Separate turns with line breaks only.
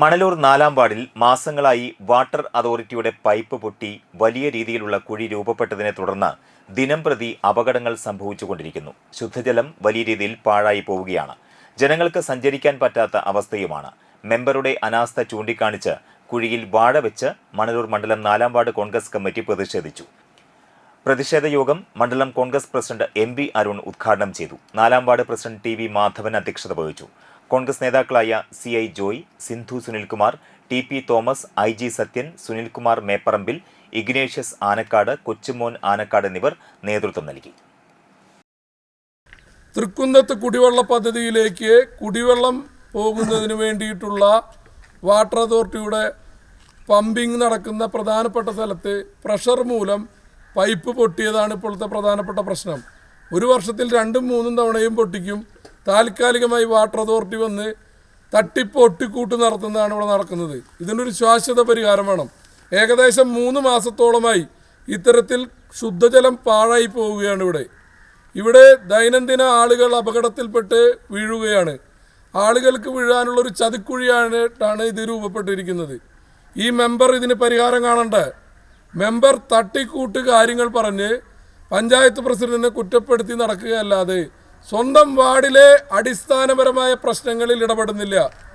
മണലൂർ നാലാംപാടിൽ മാസങ്ങളായി വാട്ടർ അതോറിറ്റിയുടെ പൈപ്പ് പൊട്ടി വലിയ രീതിയിലുള്ള കുഴി രൂപപ്പെട്ടതിനെ തുടർന്ന് ദിനം പ്രതി അപകടങ്ങൾ സംഭവിച്ചുകൊണ്ടിരിക്കുന്നു. ശുദ്ധജലം വലിയ രീതിയിൽ പാഴായി പോവുകയാണ്. ജനങ്ങൾക്ക് സഞ്ചരിക്കാൻ പറ്റാത്ത അവസ്ഥയുമാണ്. മെമ്പറുടെ അനാസ്ഥ ചൂണ്ടിക്കാണിച്ച് കുഴിയിൽ വാഴ വെച്ച് മണലൂർ മണ്ഡലം നാലാംപാട് കോൺഗ്രസ് കമ്മിറ്റി പ്രതിഷേധിച്ചു. പ്രതിഷേധ യോഗം മണ്ഡലം Congress president M B Arun ഉദ്ഘാടനം ചെയ്തു. Nalampadu president T V Madhavan അധ്യക്ഷത വഹിച്ചു. കോൺഗ്രസ് നേതാക്കളായ C I Joy Sindhu Sunilkumar T P Thomas I G Sathyan Sunilkumar Mepparambil Ignatius Anakkad Kochumon Anakkad എന്നിവർ നേതൃത്വം നൽകി.
തൃക്കുന്നത്ത് കുടിവെള്ള പദ്ധതിയിലേക്ക് കുടിവെള്ളം പോകുന്നതിന് വേണ്ടിയിട്ടുള്ള വാട്ടർ അതോറിറ്റിയുടെ പമ്പിംഗ് നടക്കുന്ന പ്രധാനപ്പെട്ട സ്ഥലത്ത് പ്രഷർ മൂലം പൈപ്പ് പൊട്ടിയതാണ് ഇപ്പോഴത്തെ പ്രധാനപ്പെട്ട പ്രശ്നം. ഒരു വർഷത്തിൽ രണ്ടും മൂന്നും തവണയും പൊട്ടിക്കും. താൽക്കാലികമായി വാട്ടർ അതോറിറ്റി വന്ന് തട്ടിപ്പ് ഒട്ടിക്കൂട്ട് നടത്തുന്നതാണ് ഇവിടെ നടക്കുന്നത്. ഇതിനൊരു ശാശ്വത പരിഹാരം വേണം. ഏകദേശം മൂന്ന് മാസത്തോളമായി ഇത്തരത്തിൽ ശുദ്ധജലം പാഴായി പോവുകയാണ് ഇവിടെ. ഇവിടെ ദൈനംദിന ആളുകൾ അപകടത്തിൽപ്പെട്ട് വീഴുകയാണ്. ആളുകൾക്ക് വീഴാനുള്ളൊരു ചതിക്കുഴിയായിട്ടാണ് ഇത് രൂപപ്പെട്ടിരിക്കുന്നത്. ഈ മെമ്പർ ഇതിന് പരിഹാരം കാണണ്ട? മെമ്പർ തട്ടിക്കൂട്ട് കാര്യങ്ങൾ പറഞ്ഞ് പഞ്ചായത്ത് പ്രസിഡന്റിനെ കുറ്റപ്പെടുത്തി നടക്കുകയല്ലാതെ സ്വന്തം വാർഡിലെ അടിസ്ഥാനപരമായ പ്രശ്നങ്ങളിൽ ഇടപെടുന്നില്ല.